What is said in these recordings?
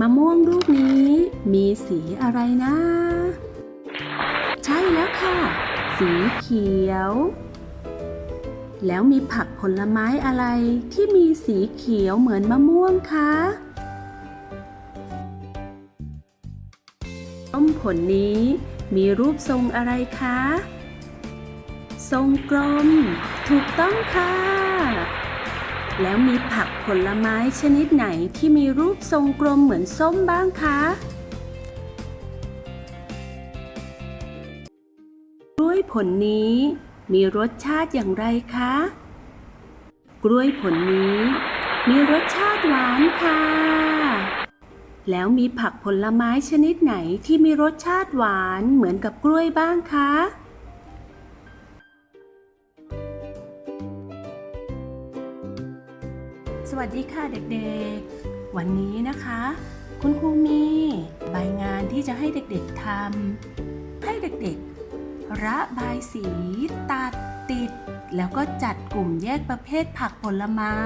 มะม่วงลูกนี้มีสีอะไรนะ ใช่แล้วค่ะ สีเขียว แล้วมีผักผลไม้อะไรที่มีสีเขียวเหมือนมะม่วงคะต้มผลนี้มีรูปทรงอะไรคะ ทรงกลม ถูกต้องค่ะ แล้วมีผักผลไม้ชนิดไหนที่มีรูปทรงกลมเหมือนส้มบ้างคะ กล้วยผลนี้มีรสชาติอย่างไรคะ กล้วยผลนี้มีรสชาติหวานค่ะ แล้วมีผักผลไม้ชนิดไหนที่มีรสชาติหวานเหมือนกับกล้วยบ้างคะ วัสดีค่ะเด็กๆ วันนี้นะคะ คุณครูมีใบงานที่จะให้เด็กๆทำให้เด็กๆ ระบายสีตัดติด แล้วก็จัดกลุ่มแยกประเภทผักผลไม้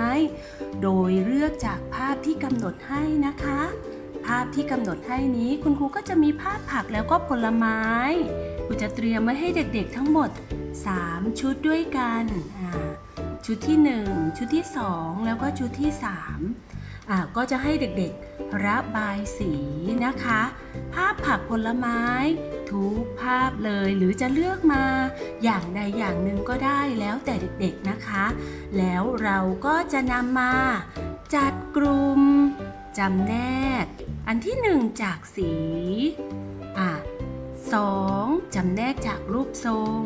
โดยเลือกจากภาพที่กำหนดให้นะคะ ภาพที่กำหนดให้นี้คุณครูก็จะมีภาพผักแล้วก็ผลไม้ครูจะเตรียมไว้ให้เด็กๆทั้งหมด 3 ชุดด้วยกันอ่า ชุดที่ 1 ชุดที่ 2 แล้วก็ชุดที่3อ่าก็จะให้เด็กๆระบายสีนะคะ ภาพผักผลไม้ ทุกภาพเลยหรือจะเลือกมาอย่างใดอย่างหนึ่งก็ได้แล้วแต่เด็กๆนะคะ แล้วเราก็จะนำมาจัดกลุ่มจำแนก อันที่ 1 จากสีอะสองจำแนกจากรูปทรง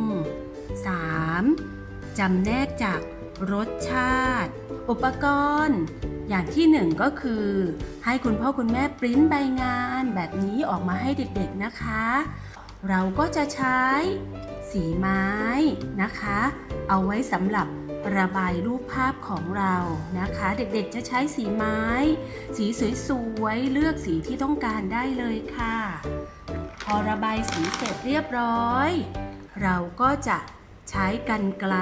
3. จำแนกจาก รสชาติ อุปกรณ์ อย่างที่หนึ่งก็คือ ให้คุณพ่อคุณแม่ปริ้นใบงานแบบนี้ออกมาให้เด็กๆนะคะ เราก็จะใช้สีไม้นะคะ เอาไว้สำหรับระบายรูปภาพของเรานะคะ เด็กๆจะใช้สีไม้ สีสวยๆเลือกสีที่ต้องการได้เลยค่ะ พอระบายสีเสร็จเรียบร้อย เราก็จะใช้กันไกล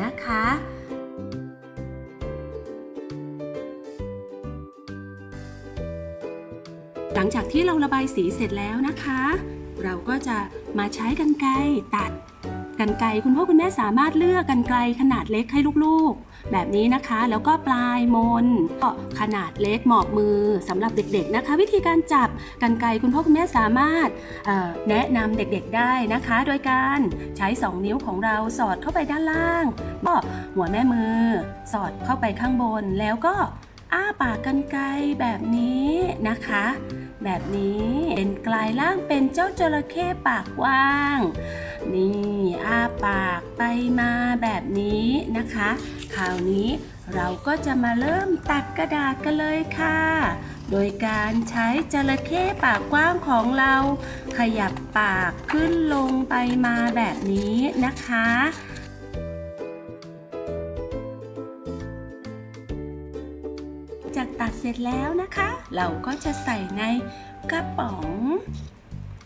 นะคะ ลังจากที่เราระบายสีเสร็จแล้วนะคะ เราก็จะมาใช้กันไกรตัดกันไกรคุณพ่อคุณแม่สามารถเลือกกันไกรขนาดเล็กให้ลูกๆ แบบนี้นะคะ แล้วก็ปลายมนก็ขนาดเล็กเหมาะมือสำหรับเด็กๆนะคะ วิธีการจับกันไกรคุณพ่อคุณแม่สามารถแนะนำเด็กๆได้นะคะ โดยการใช้ 2 นิ้วของเราสอดเข้าไปด้านล่างก็หัวแม่มือ สอดเข้าไปข้างบนแล้วก็อ้าปากกันไกรแบบนี้นะคะ แบบนี้เป็นกลายร่างเป็นเจ้าจระเข้ปากกว้าง นี่อ้าปากไปมาแบบนี้นะคะคราวนี้เราก็จะมาเริ่มตัดกระดาษกันเลยค่ะ โดยการใช้จระเข้ปากกว้างของเรา ขยับปากขึ้นลงไปมาแบบนี้นะคะ จากตัดเสร็จแล้วนะคะ เราก็จะใส่ในกระป๋อง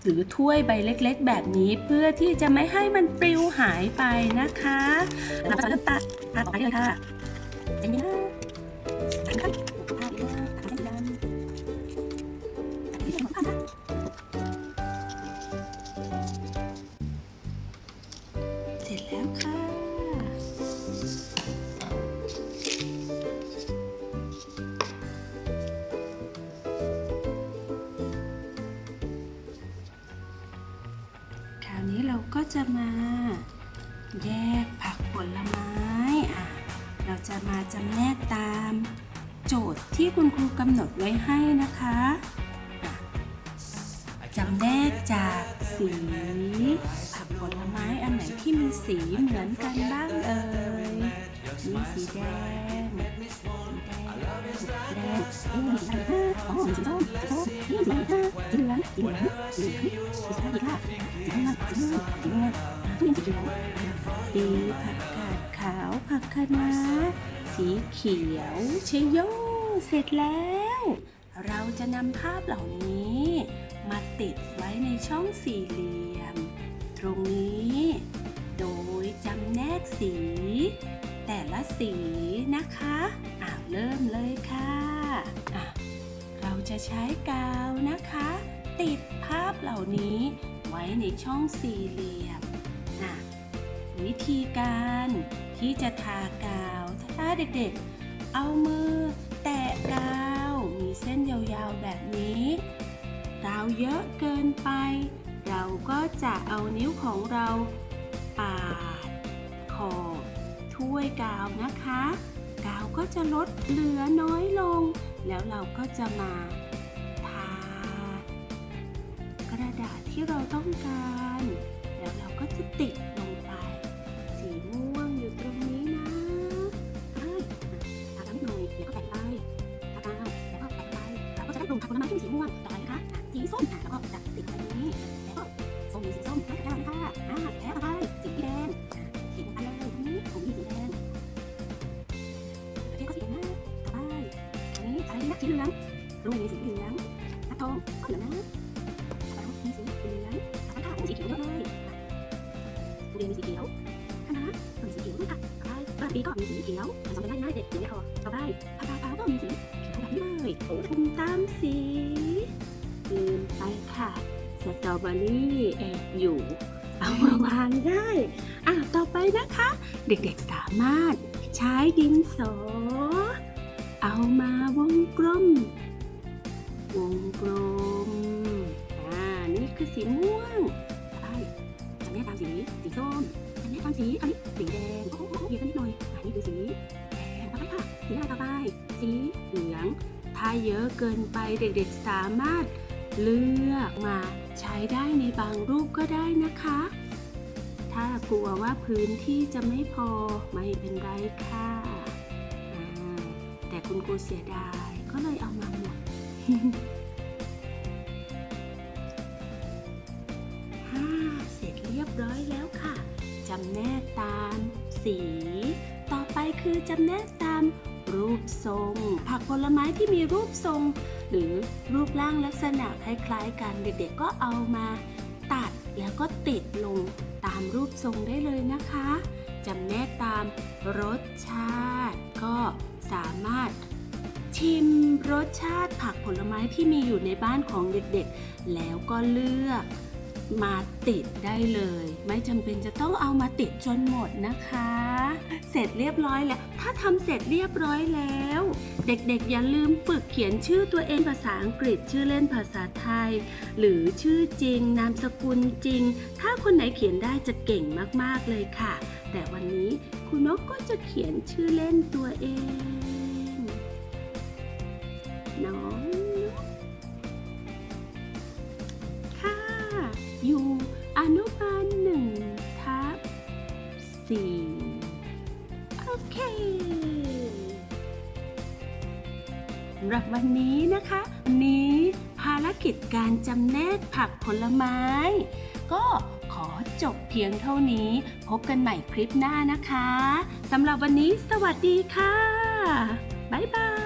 หรือถ้วยใบเล็กๆ แบบนี้เพื่อที่จะไม่ให้มันปลิวหายไปนะคะเราจะเริ่มตัดตัดออกไปเลยค่ะเจ๋งดีนะ จะมาแยกผักผลไม้อะเราจะมาจำแนกตามโจทย์ที่คุณครูกำหนดไว้ให้นะคะะจำแนกจากสีผักผลไม้อันไหนที่มีสีเหมือนกันบ้างเอ่ยมีสีแดงสีแดงสีแดง สีเหลืองสีเหลืองสีเหลืองสีเหลืองสีส้มอีกค่สีน้ำเงินน้ำเงินน้ำเงินทุเรียนสีเขียวสีผักกาดขาวผักคะน้าสีเขียวชยโยเสร็จแล้ว เราจะนำภาพเหล่านี้ มาติดไว้ในช่องสี่เหลี่ยม ตรงนี้ โดยจำแนกสี แต่ละสีนะคะอ่าเริ่มเลยค่ะะเราจะใช้กาวนะคะ ติดภาพเหล่านี้ไว้ในช่องสี่เหลี่ยมอะวิธีการที่จะทากาว ถ้าเด็กๆ เอามือแตะกาว มีเส้นยาวๆแบบนี้กาวเยอะเกินไป เราก็จะเอานิ้วของเราปาดขอบถ้วยกาวนะคะ กาวก็จะลดเหลือน้อยลง แล้วเราก็จะมา ที่เราต้องการ แล้วเราก็จะติดลงไป สีม่วงอยู่ตรงนี้นะเอ้ยทาน้ำหน่อยแล้วก็แปะไปทากาแล้วก็แปะไปเราก็จะได้กลุ่มผักผลไม้ที่มีสีม่วงต่อไปนะคะสีส้มอะแล้วก็จะติดไว้ตรงนี้แล้วก็ส้มมีสีส้มให้กระดาษค่ะอะแล้วต่อไปสีแดงอะขีดลงไปเลยตรงนี้ผมมีสีแดงประเทศก็สีแดงนะต่อไปอันนี้อะไรดีนะสีเหลืองลุงมีสีเหลืองนักทองก็เหลืองนะ เรียนมีสีเขียวคณะก็มีสีเขียวด้วยค่ะต่อไปกระปีก็มีสีเขียวจำได้ง่ายเด็กสีไม่พอต่อไปผักกาดขาวก็มีสีเขียวแบบนี้เลยโอ้ทุ่มตามสีลืมไปค่ะสตรอเบอรี่แอบอยู่ เอามาวางได้อะต่อไปนะคะ เด็กๆสามารถใช้ดินสอ เอามาวงกลม วงกลมอ่านี่คือสีม่วง สีสีส้มจำแนกตามสีอันนี้สีแดงโอ้โหโอ้โหเยอะกันนิดหน่อยอันนี้คือสีแดงต่อไปค่ะสีอะไรต่อไป สีเหลือง ถ้าเยอะเกินไปเด็กๆสามารถเลือกมาใช้ได้ในบางรูปก็ได้นะคะ ถ้ากลัวว่าพื้นที่จะไม่พอไม่เป็นไรค่ะแต่คุณครูเสียดายก็เลยเอามาหมด ยบร้อยแล้วค่ะ จำแนกตาม สี ต่อไปคือจำแนกตาม รูปทรง ผักผลไม้ที่มีรูปทรง หรือรูปร่างลักษณะคล้ายๆกันเด็กๆก็เอามา ตัดแล้วก็ติดลงตามรูปทรงได้เลยนะคะจำแนกตามรสชาติ ก็สามารถชิมรสชาติผักผลไม้ที่มีอยู่ในบ้านของเด็กๆ แล้วก็เลือก มาติดได้เลย ไม่จำเป็นจะต้องเอามาติดจนหมดนะคะ เสร็จเรียบร้อยแล้ว ถ้าทำเสร็จเรียบร้อยแล้ว เด็กๆ อย่าลืมฝึกเขียนชื่อตัวเองภาษาอังกฤษ ชื่อเล่นภาษาไทย หรือชื่อจริง นามสกุลจริง ถ้าคนไหนเขียนได้จะเก่งมากๆเลยค่ะ แต่วันนี้คุณนกก็จะเขียนชื่อเล่นตัวเอง น้อง อยู่อนุบาลหนึ่งทับสี่โอเคสำหรับวันนี้นะคะวันนี้ภารกิจการจำแนกผักผลไม้ ก็ขอจบเพียงเท่านี้ พบกันใหม่คลิปหน้านะคะสำหรับวันนี้สวัสดีค่ะ บ๊ายบาย